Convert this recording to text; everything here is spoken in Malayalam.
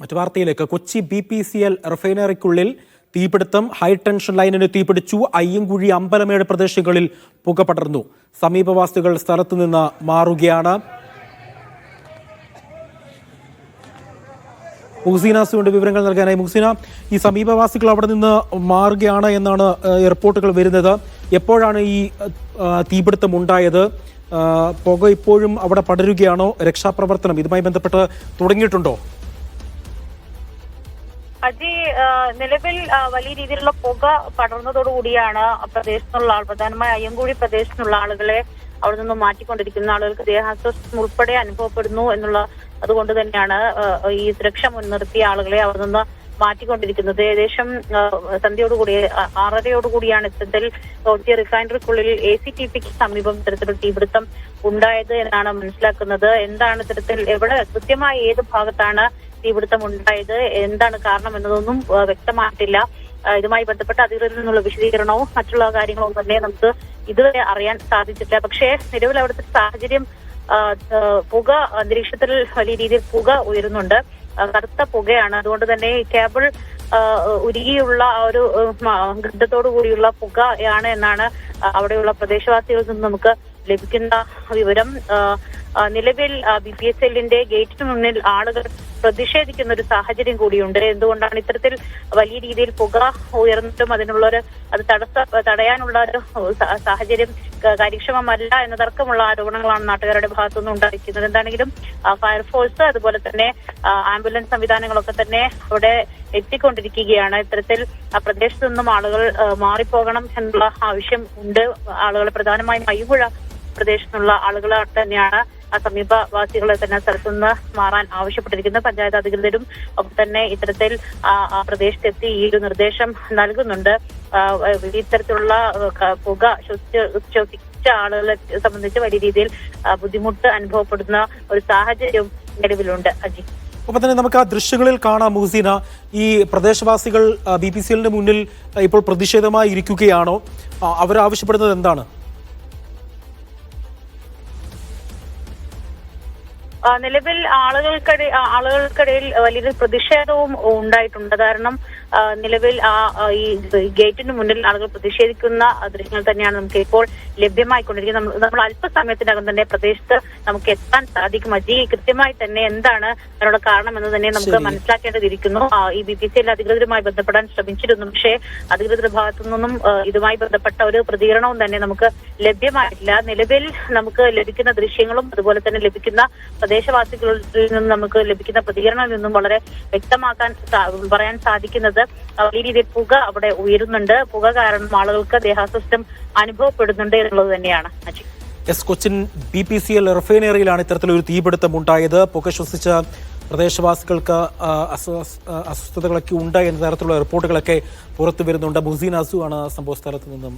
മറ്റു വാർത്തയിലേക്ക്. Kochi B P C L റിഫൈനറിക്കുള്ളിൽ തീപിടുത്തം ഹൈ ടെൻഷൻ ലൈനിന് തീപിടിച്ചു അയ്യങ്കുഴി അമ്പലമേട് പ്രദേശങ്ങളിൽ പുക പടർന്നു. സമീപവാസികൾ സ്ഥലത്തു നിന്ന് മാറുകയാണ് മുഹസീനാസുകൊണ്ട് വിവരങ്ങൾ നൽകാനായി. മുഹസീന ഈ സമീപവാസികൾ അവിടെ നിന്ന് മാറുകയാണ് എന്നാണ് റിപ്പോർട്ടുകൾ വരുന്നത്. എപ്പോഴാണ് ഈ തീപിടുത്തം ഉണ്ടായത്? പുക ഇപ്പോഴും അവിടെ പടരുകയാണോ? രക്ഷാപ്രവർത്തനം ഇതുമായി ബന്ധപ്പെട്ട് തുടങ്ങിയിട്ടുണ്ടോ? അജി നിലവിൽ വലിയ രീതിയിലുള്ള പുക പടർന്നതോടുകൂടിയാണ് പ്രദേശത്തുള്ള ആൾ പ്രധാനമായി അയ്യങ്കുഴി പ്രദേശത്തുള്ള ആളുകളെ അവിടെ നിന്ന് മാറ്റിക്കൊണ്ടിരിക്കുന്ന ആളുകൾക്ക് ദേഹാസ്വസ്ഥം ഉൾപ്പെടെ അനുഭവപ്പെടുന്നു എന്നുള്ള അതുകൊണ്ട് തന്നെയാണ് ഈ സുരക്ഷ മുൻനിർത്തിയ ആളുകളെ അവിടെ നിന്ന് മാറ്റിക്കൊണ്ടിരിക്കുന്നത്. ഏകദേശം സന്ധ്യയോടുകൂടി ആറരയോടുകൂടിയാണ് ഇത്തരത്തിൽ കൊച്ചി റിഫൈനറിക്കുള്ളിൽ എ സി ടി പിക്ക് സമീപം ഇത്തരത്തിലൊരു തീപിടുത്തം ഉണ്ടായത് എന്നാണ് മനസ്സിലാക്കുന്നത്. എന്താണ് ഇത്തരത്തിൽ എവിടെ കൃത്യമായി ഏത് ഭാഗത്താണ് തീപിടുത്തം ഉണ്ടായത് എന്താണ് കാരണം എന്നതൊന്നും വ്യക്തമായിട്ടില്ല. ഇതുമായി ബന്ധപ്പെട്ട അധികൃതരിൽ നിന്നുള്ള വിശദീകരണവും മറ്റുള്ള കാര്യങ്ങളും തന്നെ നമുക്ക് ഇതുവരെ അറിയാൻ സാധിച്ചില്ല പക്ഷേ നിലവിൽ അവിടുത്തെ സാഹചര്യം പുക അന്തരീക്ഷത്തിൽ വലിയ രീതിയിൽ പുക ഉയരുന്നുണ്ട്. കറുത്ത പുകയാണ്. അതുകൊണ്ട് തന്നെ കേബിൾ ഉരുകിയുള്ള ഒരു ഗന്ധത്തോടു കൂടിയുള്ള പുകയാണ് എന്നാണ് അവിടെയുള്ള പ്രദേശവാസികളിൽ നിന്ന് നമുക്ക് ലഭിക്കുന്ന വിവരം. നിലവിൽ ബി പി എസ് എല്ലിന്റെ ഗേറ്റിന് മുന്നിൽ ആളുകൾ പ്രതിഷേധിക്കുന്ന ഒരു സാഹചര്യം കൂടിയുണ്ട്. എന്തുകൊണ്ടാണ് ഇത്തരത്തിൽ വലിയ രീതിയിൽ പുക ഉയർന്നിട്ടും അതിനുള്ളൊരു അത് തടസ്സ തടയാനുള്ള ഒരു സാഹചര്യം കാര്യക്ഷമമല്ല എന്ന തർക്കമുള്ള ആരോപണങ്ങളാണ് നാട്ടുകാരുടെ ഭാഗത്തുനിന്ന് ഉണ്ടായിരിക്കുന്നത്. എന്താണെങ്കിലും ഫയർഫോഴ്സ് അതുപോലെ തന്നെ ആംബുലൻസ് സംവിധാനങ്ങളൊക്കെ തന്നെ അവിടെ എത്തിക്കൊണ്ടിരിക്കുകയാണ്. ഇത്തരത്തിൽ പ്രദേശത്തു നിന്നും ആളുകൾ മാറിപ്പോകണം എന്നുള്ള ആവശ്യം ഉണ്ട്. ആളുകൾ പ്രധാനമായും മൈപുഴ പ്രദേശത്തുള്ള ആളുകൾ തന്നെയാണ് സമീപവാസികളെ തന്നെ സ്ഥലത്തുനിന്ന് മാറാൻ ആവശ്യപ്പെട്ടിരിക്കുന്ന. പഞ്ചായത്ത് അധികൃതരും ഒപ്പം തന്നെ ഇത്തരത്തിൽ പ്രദേശത്തെത്തി ഈ ഒരു നിർദ്ദേശം നൽകുന്നുണ്ട്. ഇത്തരത്തിലുള്ള പുക ശ്വസിച്ച് ആളുകളെ സംബന്ധിച്ച് വലിയ രീതിയിൽ ബുദ്ധിമുട്ട് അനുഭവപ്പെടുന്ന ഒരു സാഹചര്യം നിലവിലുണ്ട്. അജി. ഒപ്പം തന്നെ നമുക്ക് ആ ദൃശ്യങ്ങളിൽ കാണാം മുഹസീന. ഈ പ്രദേശവാസികൾ ബി പി സി എല്ലിന്റെ മുന്നിൽ ഇപ്പോൾ പ്രതിഷേധമായി ഇരിക്കുകയാണോ അവരാവശ്യപ്പെടുന്നത് എന്താണ്? നിലവിൽ ആളുകൾക്കിടയിൽ ആളുകൾക്കിടയിൽ വലിയൊരു പ്രതിഷേധവും ഉണ്ടായിട്ടുണ്ട്. കാരണം നിലവിൽ ആ ഈ ഗേറ്റിന് മുന്നിൽ ആളുകൾ പ്രതിഷേധിക്കുന്ന ദൃശ്യങ്ങൾ തന്നെയാണ് നമുക്ക് ഇപ്പോൾ ലഭ്യമായിക്കൊണ്ടിരിക്കുന്നത്. നമ്മൾ- അല്പസമയത്തിനകം തന്നെ പ്രദേശത്ത് നമുക്ക് എത്താൻ സാധിക്കും. അജി കൃത്യമായി തന്നെ എന്താണ് അതിനുള്ള കാരണം എന്ന് തന്നെ നമുക്ക്. മനസ്സിലാക്കേണ്ടതിരിക്കുന്നു. ഈ ബി പി സി എൽ അധികൃതരുമായി ബന്ധപ്പെടാൻ ശ്രമിച്ചിരുന്നു. പക്ഷേ അധികൃതരുടെ ഭാഗത്തു നിന്നും ഇതുമായി ബന്ധപ്പെട്ട ഒരു പ്രതികരണവും തന്നെ നമുക്ക് ലഭ്യമായിട്ടില്ല. നിലവിൽ നമുക്ക് ലഭിക്കുന്ന ദൃശ്യങ്ങളും അതുപോലെ തന്നെ ലഭിക്കുന്ന പ്രദേശവാസികളിൽ നിന്നും നമുക്ക് ലഭിക്കുന്ന പ്രതികരണങ്ങളിൽ നിന്നും വളരെ വ്യക്തമാക്കാൻ പറയാൻ സാധിക്കുന്നത് ആ, വലിയ പുക അവിടെ ഉയരുന്നുണ്ട്. പുക കാരണം ആളുകൾക്ക് ദേഹാസ്വസ്ഥം അനുഭവപ്പെടുന്നുണ്ട് എന്നുള്ളത് തന്നെയാണ്. Aji. S Cochin B P C L റിഫൈനറിയിലാണ് ഇത്തരത്തിലൊരു തീപിടുത്തം ഉണ്ടായത്. പുക ശ്വസിച്ച പ്രദേശവാസികൾക്ക് അസ്വസ്ഥതകളൊക്കെ ഉണ്ട് എന്ന തരത്തിലുള്ള റിപ്പോർട്ടുകളൊക്കെ പുറത്തു വരുന്നുണ്ട്. മുസീൻ അസു ആണ് സംഭവ സ്ഥലത്ത് നിന്നും